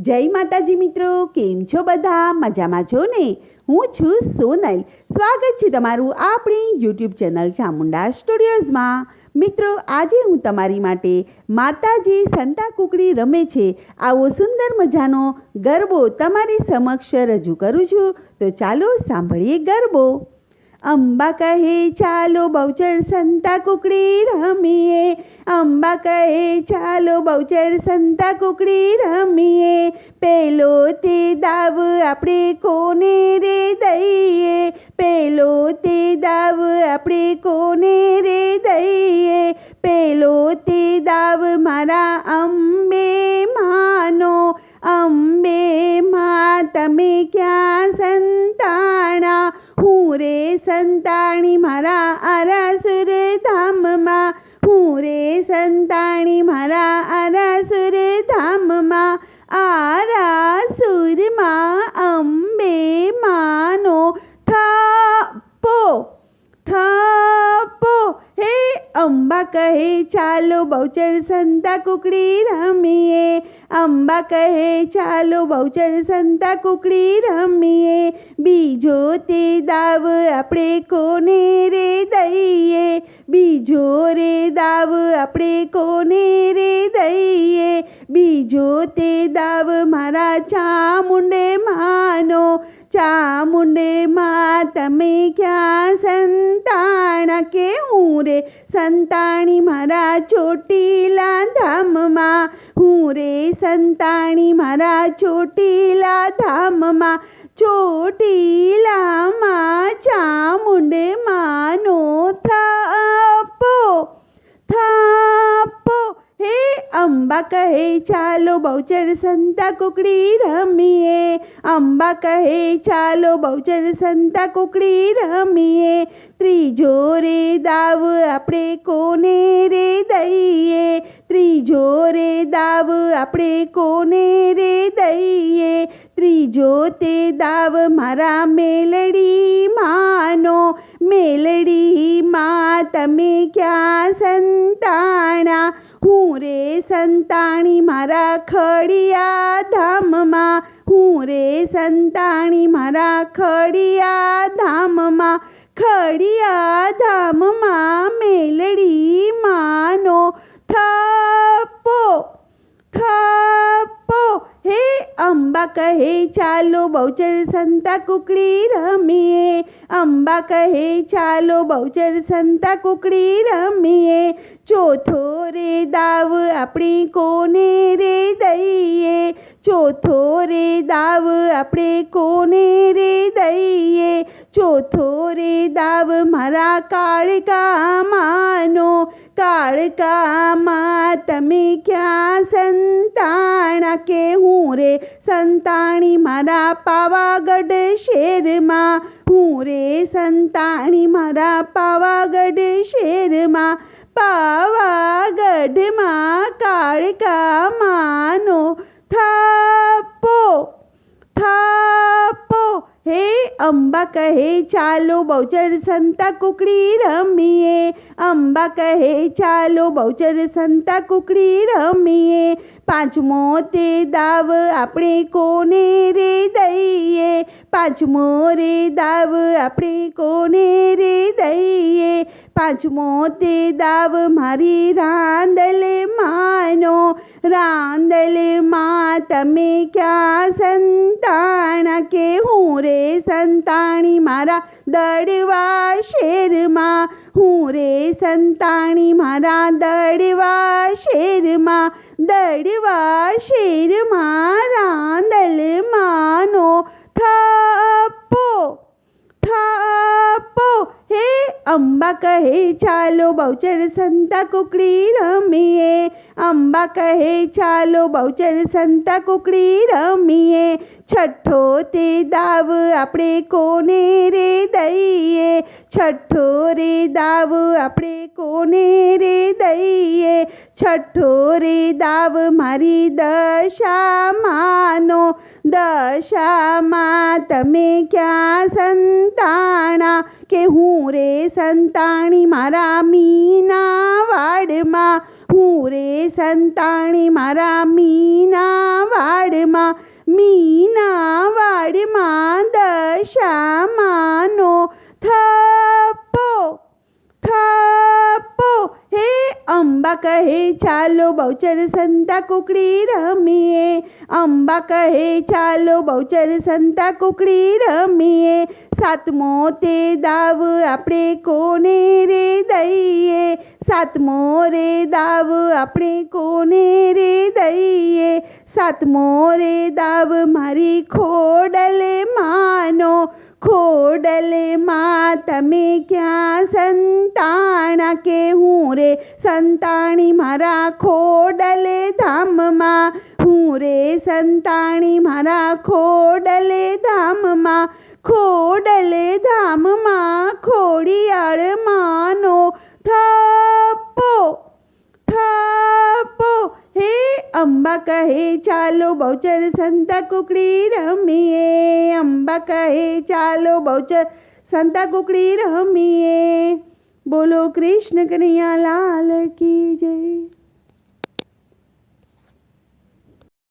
જય માતાજી મિત્રો, કેમ છો બધા? મજામાં છો ને? હું છું સોનલ. સ્વાગત છે તમારું આપણી યુટ્યુબ ચેનલ ચામુંડા સ્ટુડિયોઝમાં. મિત્રો, આજે હું તમારી માટે માતાજી સંતા કુકડી રમે છે. આવો સુંદર મજાનો ગરબો તમારી સમક્ષ રજૂ કરું છું. તો ચાલો સાંભળીએ ગરબો. અંબા કહે ચાલો બહુચર સંતા કુકડી રમીએ અંબા કહે ચાલો બહુચર સંતા કુકડી રમીએ પેલો તે દાવ આપણે કોને રે દઈએ પેલો તે દાવ આપણે કોને રે દઈએ પેલો તે દાવ મારા અંબે સંતાણી મારા આરાસુર ધામમાં હું રે સંતાણી મારા આરાસુર ધામમાં આરાસુરમાં અંબે માનો થાપો થાપો હે અંબા કહે ચાલો બહુચર સંતા કુકડી રમીએ અંબા કહે ચાલો બહુચર સંતા કુકડી રમીએ બીજો તે દાવ આપણે કોને રે દઈએ બીજો રે દાવ આપણે કોને રે દઈએ બીજો તે દાવ મારા ચામુંડે માનો ચામુંડે માં તમે ક્યાં સંતાણા કે હું રે સંતાણી મારા ચોટીલા ધામમાં હું રે સંતાણી મારા ચોટીલા ધામમાં ચોટીલામાં ચામુંડે માનો થાપો થાપો હે અંબા કહે ચાલો બહુચર સંતા કુકડી રમીએ અંબા કહે ચાલો બહુચર સંતા કુકડી રમીએ ત્રીજો રે દાવ આપણે કોને રે દઈએ ત્રીજો રે દાવ આપણે કોને રે દઈએ ત્રીજો તે દાવ મારા મેલડી માનો મેલડી તમે ક્યાં સંતાણા? હું રે સંતાણી મારા ખડિયા ધામમાં. હું રે સંતાણી મારા ખડિયા ધામમાં. ખડિયા ધામમાં મેલડી માનો થપ્પો અંબા કહે ચાલો બહુચર સંતા કુકડી રમીએ અંબા કહે ચાલો બહુચર સંતા કુકડી રમીએ ચોથો રે દાવ આપણે કોને રે દઈએ ચોથો રે દાવ આપણે કોને રે દઈએ ચોથો રે દાવ મારા કાળકા માનો કાળકામાં તમે ક્યાં સંતાણા? કે હું રે, સંતાણી મારા પાવાગઢ શેરમાં. હું રે, સંતાણી મારા પાવાગઢ શેરમાં. પાવાગઢમાં કાળકા અંબા કહે ચાલો બહુચર સંતા કુકડી રમીએ અંબા કહે ચાલો બહુચર સંતા કુકડી રમીએ પાંચમો તે દાવ આપણે કોને રે દઈએ પાંચમો રે દાવ આપણે કોને રે દઈએ પાંચમો તે દાવ, મારી રાંદલે માનો રાંદલે માં, તમે ક્યાં સંતાણા કે હું રે સંતાણી? મારા દડવા શેરમાં, હું રે સંતાણી? મારા દડવા શેરમાં દડવા શેરમાં રાંદલ અંબા કહે ચાલો બહુચર સંતા કુકડી રમીએ અંબા કહે ચાલો બહુચર સંતા કુકડી રમીએ છઠ્ઠો તે દાવ આપણે કોને રે દઈએ છઠ્ઠો રે દાવ આપણે કોને રે દઈએ છઠ્ઠો રે દાવ મારી દશા માનો દશામાં તમે ક્યાં સંતાણા કે હું રે સંતાણી મારા મીના વાડમાં હું રે સંતાણી મારા મીના વાડમાં મીના વાડમાં દશામાનો અંબા કહે ચાલો બહુચર સંતા કુકડી રમીએ અંબા કહે ચાલો બહુચર સંતા કુકડી રમીએ સાતમો તે દાવ આપણે કોને રે દઈએ સાતમો રે દાવ આપણે કોને રે દઈએ સાતમો રે દાવ મારી ખોડલે માનો खोडले मात में क्या संतान के हूँ रे संतानी मारा खोडले धाम मा हूँ रे संतानी मारा खोडले धाम मा खोडले धाम मा आड़ मा અંબા કહે ચાલો બહુચર સંતા કુકડી રમીએ અંબા કહે ચાલો બહુચર સંતા કુકડી રમીએ બોલો કૃષ્ણ કનૈયા લાલ કી જય